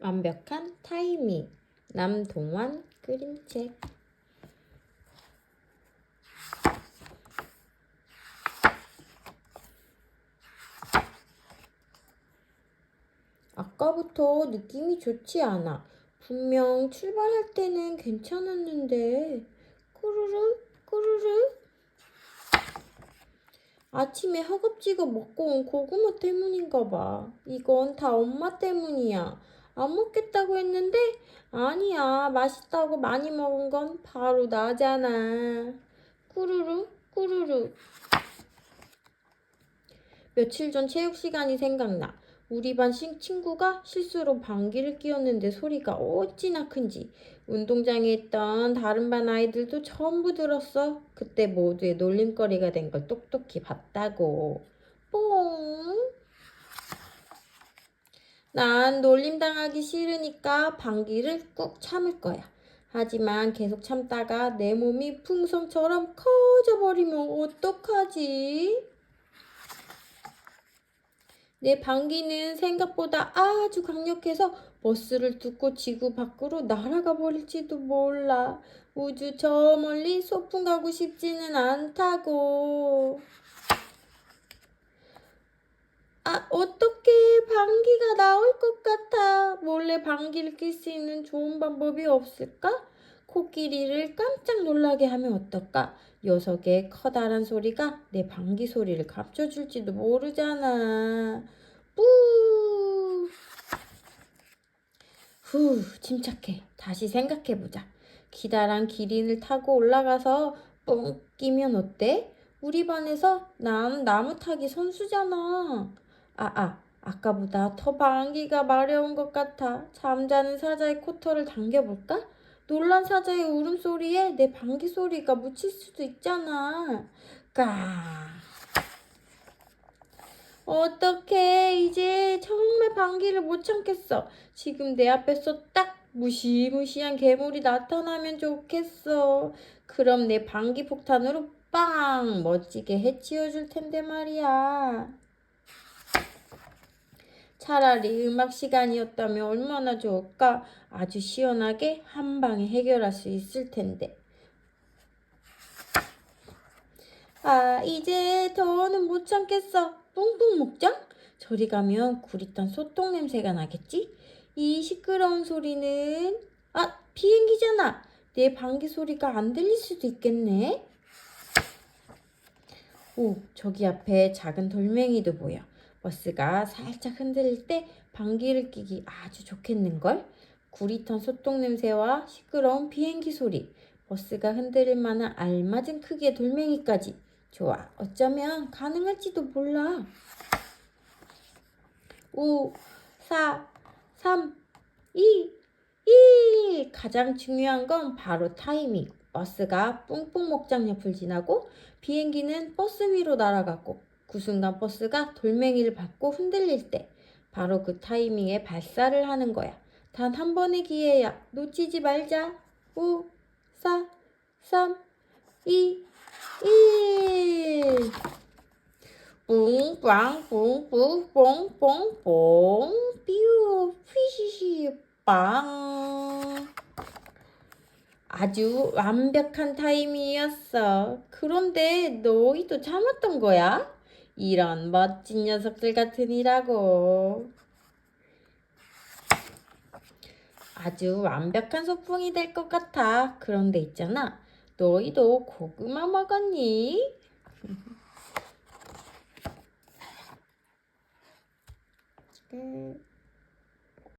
완벽한 타이밍. 남동완 그림책. 아까부터 느낌이 좋지 않아. 분명 출발할 때는 괜찮았는데. 꾸르르, 꾸르르. 아침에 허겁지겁 먹고 온 고구마 때문인가 봐. 이건 다 엄마 때문이야. 안 먹겠다고 했는데 아니야. 맛있다고 많이 먹은 건 바로 나잖아. 꾸르르 꾸르르. 며칠 전 체육 시간이 생각나. 우리 반 신- 친구가 실수로 방귀를 뀌었는데 소리가 어찌나 큰지 운동장에 있던 다른 반 아이들도 전부 들었어. 그때 모두의 놀림거리가 된 걸 똑똑히 봤다고. 난 놀림당하기 싫으니까 방귀를 꾹 참을 거야. 하지만 계속 참다가 내 몸이 풍선처럼 커져버리면 어떡하지? 내 방귀는 생각보다 아주 강력해서 버스를 뚫고 지구 밖으로 날아가 버릴지도 몰라. 우주 저 멀리 소풍 가고 싶지는 않다고. 아, 방귀가 나올 것 같아. 몰래 방귀를 낄 수 있는 좋은 방법이 없을까? 코끼리를 깜짝 놀라게 하면 어떨까? 녀석의 커다란 소리가 내 방귀 소리를 감춰줄지도 모르잖아. 뿌. 후, 침착해. 다시 생각해보자. 기다란 기린을 타고 올라가서 뿡 끼면 어때? 우리 반에서 난 나무 타기 선수잖아. 아, 아, 아까보다 더 방귀가 마려운 것 같아. 잠자는 사자의 코털을 당겨볼까? 놀란 사자의 울음소리에 내 방귀 소리가 묻힐 수도 있잖아. 까. 어떡해. 이제 정말 방귀를 못 참겠어. 지금 내 앞에서 딱 무시무시한 괴물이 나타나면 좋겠어. 그럼 내 방귀 폭탄으로 빵! 멋지게 해치워줄 텐데 말이야. 차라리 음악 시간이었다면 얼마나 좋을까? 아주 시원하게 한 방에 해결할 수 있을 텐데. 아, 이제 더는 못 참겠어. 뿡뿡 목장? 저리 가면 구릿한 소똥 냄새가 나겠지? 이 시끄러운 소리는 아, 비행기잖아. 내 방귀 소리가 안 들릴 수도 있겠네. 오, 저기 앞에 작은 돌멩이도 보여. 버스가 살짝 흔들릴 때 방귀를 뀌기 아주 좋겠는걸? 구릿한 소똥 냄새와 시끄러운 비행기 소리, 버스가 흔들릴 만한 알맞은 크기의 돌멩이까지. 좋아, 어쩌면 가능할지도 몰라. 5, 4, 3, 2, 1. 가장 중요한 건 바로 타이밍. 버스가 뿡뿡 목장 옆을 지나고 비행기는 버스 위로 날아가고 그 순간 버스가 돌멩이를 밟고 흔들릴 때 바로 그 타이밍에 발사를 하는 거야. 단 한 번의 기회야. 놓치지 말자. 5, 4, 3, 2, 1. 뿡빵 뿡뿡 뽕뽕뽕 삐우 휘시시 빵 아주 완벽한 타이밍이었어. 그런데 너희도 참았던 거야? 이런 멋진 녀석들 같으니라고. 아주 완벽한 소풍이 될 것 같아. 그런데 있잖아. 너희도 고구마 먹었니? 끝.